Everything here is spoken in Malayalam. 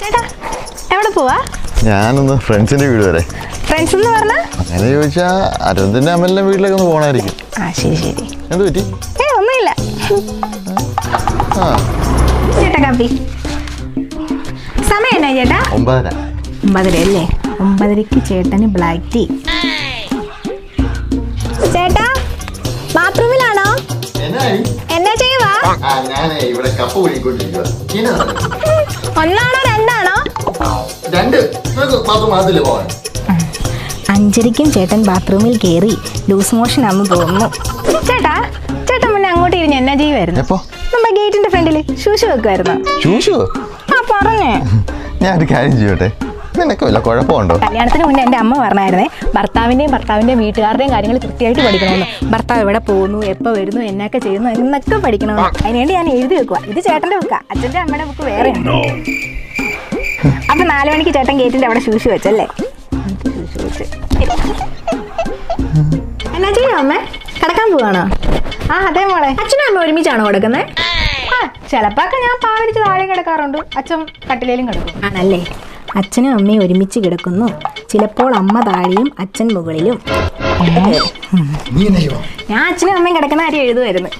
ചേട്ടാ എവിടെ പോവാ? ഞാനൊന്ന് ഫ്രണ്ട്സിന്റെ വീട് വരെ. ഫ്രണ്ട്സ് എന്ന് പറഞ്ഞാ? അങ്ങനെ ചോദിച്ചാ അരവിന്ദന്റെ അമ്മലിന്റെ വീട്ടിലേക്ക് ഒന്ന് പോണായിരിക്കും. ആ ശരി ശരി. എന്ത് പറ്റി? ഏ ഒന്നുമില്ല. ആ. ചേട്ടാ കാപ്പി സമയം എന്നാ ചേട്ടാ? ഒമ്പതര. ഒമ്പതര അല്ലേ ഒമ്പതരക്ക് ചേട്ടന് ബ്ലാക്ക് ടീ ചേട്ടാ ബാത്റൂമിലാണോ? എന്നാ ചെയ്യുവാ? ഇവിടെ കപ്പ് കുഴിക്കൊണ്ടിരിക്കുക ഒന്നാണോ രണ്ടാണോ? രണ്ട്. അഞ്ചരയ്ക്കും ചേട്ടൻ ബാത്റൂമിൽ കയറി ലൂസ് മോഷൻ ആണെന്ന് തോന്നുന്നു. ചേട്ടാ ചേട്ടൻ മുന്നേ അങ്ങോട്ട് ഇരുന്ന് എന്നാ ചെയ്യുമായിരുന്നു എപ്പോ? നമ്മുടെ ഗേറ്റിന്റെ ഫ്രണ്ടിൽ ശൂശു വെക്കുമായിരുന്നു ശൂശു ആ പറഞ്ഞേ. ഞാൻ ഒരു കാര്യം ചെയ്യട്ടെ? നിനക്ക് വല്ല കുഴപ്പമുണ്ടോ? കല്യാണത്തിന് മുന്നേ എന്റെ അമ്മ പറഞ്ഞായിരുന്നേ ഭർത്താവിന്റെയും ഭർത്താവിന്റെയും വീട്ടുകാരുടെയും കാര്യങ്ങൾ കൃത്യമായിട്ട് പഠിക്കണമെന്ന്. ഭർത്താവ് എവിടെ പോകുന്നു എപ്പോൾ വരുന്നു എന്നൊക്കെ ചെയ്യുന്നു എന്നൊക്കെ പഠിക്കണമെന്ന്. അതിനുവേണ്ടി ഞാൻ എഴുതി വെക്കുക ഇത് ചേട്ടന്റെ ബുക്കാ അച്ഛന്റെ അമ്മയുടെ ബുക്ക് വേറെ. അപ്പൊ നാലു മണിക്ക് ചേട്ടൻ ഗേറ്റിന്റെ അവിടെ ശൂശു വെച്ചല്ലേ ശൂശു വെച്ച്. എന്നാ ചെയ്യാ അമ്മേ? കിടക്കാൻ പോവാണോ? ആ അതെ മോളെ. അച്ഛനും അമ്മ ഒരുമിച്ചാണോ കിടക്കുന്നത് ആ ചിലപ്പോഴൊക്കെ ഞാൻ പാവരിച്ച് താഴെ കിടക്കാറുണ്ട്. അച്ഛൻ കട്ടിലേലും കിടക്കും. ആണല്ലേ? അച്ഛനും അമ്മയും ഒരുമിച്ച് കിടക്കുന്നു. ചിലപ്പോൾ അമ്മ താഴെയും അച്ഛൻ മുകളിലും. ഞാൻ അച്ഛനും അമ്മയും കിടക്കുന്ന കാര്യം എഴുതുമായിരുന്നു